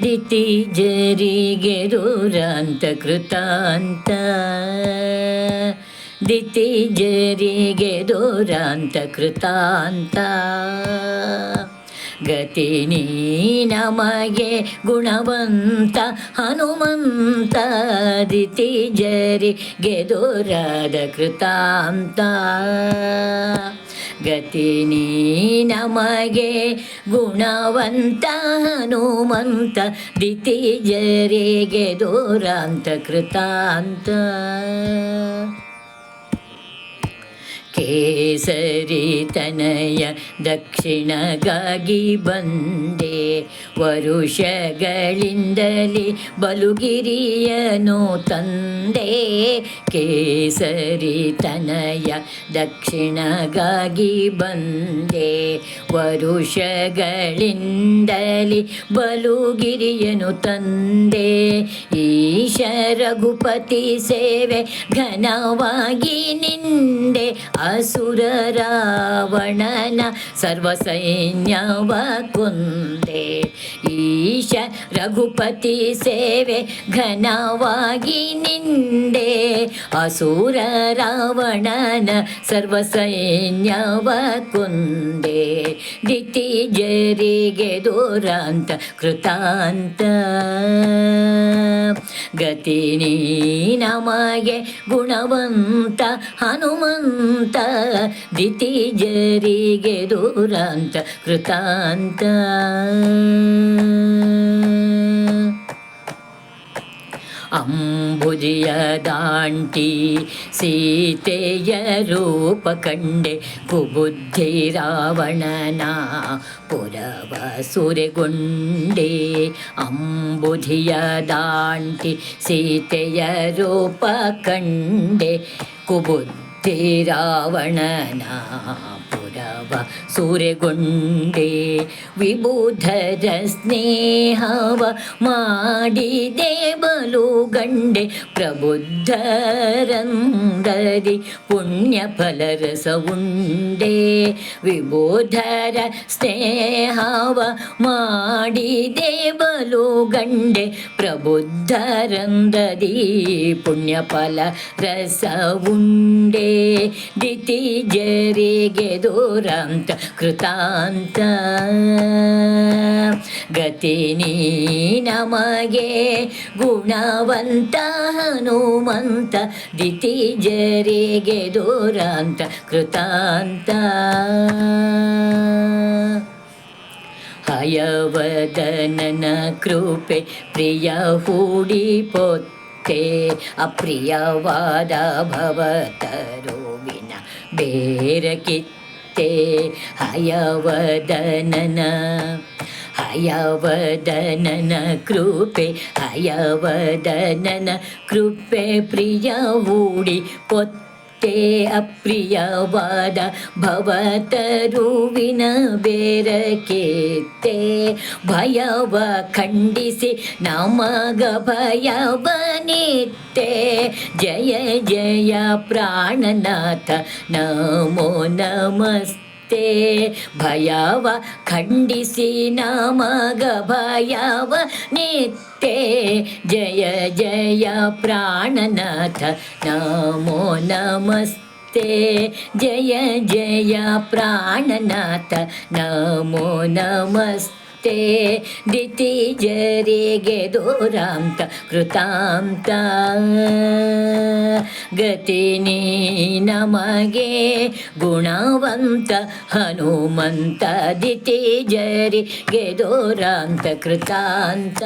ದಿತಿ ಜರಿಗೆ ದೂರಾಂತ ಕೃತಾಂತ ದಿತಿ ಜರಿಗೆ ದೂರಾಂತ ಕೃತಾಂತ ಗತಿ ನೀ ನಮಗೆ ಗುಣವಂತ, ಹನುಮಂತ. ದಿತಿ ಜರಿಗೆ ದೂರಾದ ಕೃತಾಂತ. ಗತಿ ನಮಗೆ ಗುಣವಂತ ಹನುಮಂತ ದಿತಿ ಜರಿಗೆ ದೂರಾಂತ ಕೃತಾಂತ. ಕೇಸರಿ ತನಯ ದಕ್ಷಿಣಗಾಗಿ ಬಂದೆ. ವರುಷಗಳಿಂದಲೇ ಬಲುಗಿರಿಯನು ತಂದೆ. ಕೇಸರಿ ತನಯ ದಕ್ಷಿಣಗಾಗಿ ಬಂದೆ. ವರುಷಗಳಿಂದಲೇ ಬಲುಗಿರಿಯನು ತಂದೆ. ಈಶ ರಘುಪತಿ ಸೇವೆ ಘನವಾಗಿ ನಿಂದೆ. ಅಸುರ ರಾವಣನ ಸರ್ವ ಸೈನ್ಯವ ಕೊಂದೆ ಈಶ ರಘುಪತಿ ಸೇವೆ ಘನವಾಗಿ ನಿಂದೆ. ಅಸುರ ರಾವಣನ ಸರ್ವ ಸೈನ್ಯವ ಕುಂದೆ ದಿತಿ ಜರಿಗೆ ದೂರಾಂತ ಕೃತಾಂತ. ಗತಿ ನೀ ನಮಗೆ ಗುಣವಂತ ಹನುಮಂತ. ದಿತಿ ಜರಿಗೆ ದೂರಾಂತ ಕೃತಾಂತ ಅಂಬುದಿಯ ದಾಂಟಿ ಸೀತೆಯ ರೂಪ ಕಂಡೆ ಕುಬುದ್ಧಿ ರಾವಣನ ಪುರವ ಸುರೆಗೊಂಡೆ ಅಂಬುಧಿಯ ದಾಂಟಿ ಸೀತೆಯ ರೂಪ ಕಂಡೆ ಕುಬುದ್ಧಿ രാവണന പുരവ സൂര്യകൊണ്ടേ വിബുധര സ്നേഹവ മാടി ദേവലു ഗണ്ടേ പ്രബുദ്ധരന്തരി പുണ്യഫലരസവുണ്ടേ വിബുധര സ്നേഹവ മാടി ദേവലു ഗണ്ടേ ಬಲು ಗಂಡೆ ಪ್ರಬುದ್ಧರಂದದಿ ಪುಣ್ಯ ದೂರಂತ ಕೃತಾಂತ. ಗತಿ ನೀ ನಮಗೆ ಗುಣವಂತ ಹನುಮಂತ ದಿತಿ ಜರಿಗೆ ದೂರಾಂತ ಕೃತಾಂತ. ಹಯವದನನ ಕೃಪೆ ಪ್ರಿಯ ಹೂಡಿ ಪೊತ್ತೆ, ಅಪ್ರಿಯವಾದ ಭವತರುವಿನ ಬೇರ ಕಿತ್ತೆ ಹಯವದನನ ಹಯವದನನ ಕೃಪೆ ಹಯವದನನ ಕೃಪೆ ಪ್ರಿಯ ಹೂಡಿ ಪೊತ್ತೆ. ಅಪ್ರಿಯವಾದ ಭವತರುವಿನ ಬೇರಕೆತ್ತೆ. ಭಯವ ಖಂಡಿಸಿ ನಮಗ ಭಯವನಿತ್ತೆ. ಜಯ ಜಯ ಪ್ರಾಣನಾಥ ನಮೋ ನಮಸ್ತೆ. ಭಯವ ಖಂಡಿಸಿ ನಮಗ ಭಯವ ನಿತ್ಯ ಜಯ ಜಯ ಪ್ರಾಣನಾಥ ನಮೋ ನಮಸ್ತೆ ಜಯ ಜಯ ಪ್ರಾಣನಾಥ ನಮೋ ನಮಸ್ತೆ ದಿತಿ ಜರಿಗೆ ದೂರಾಂತ ಕೃತಾಂತ. ಗತಿ ನೀ ನಮಗೆ ಗುಣವಂತ ಹನುಮಂತ ಗೆದೋರಾಂತ ದೂರಾಂತ ಕೃತಾಂತ.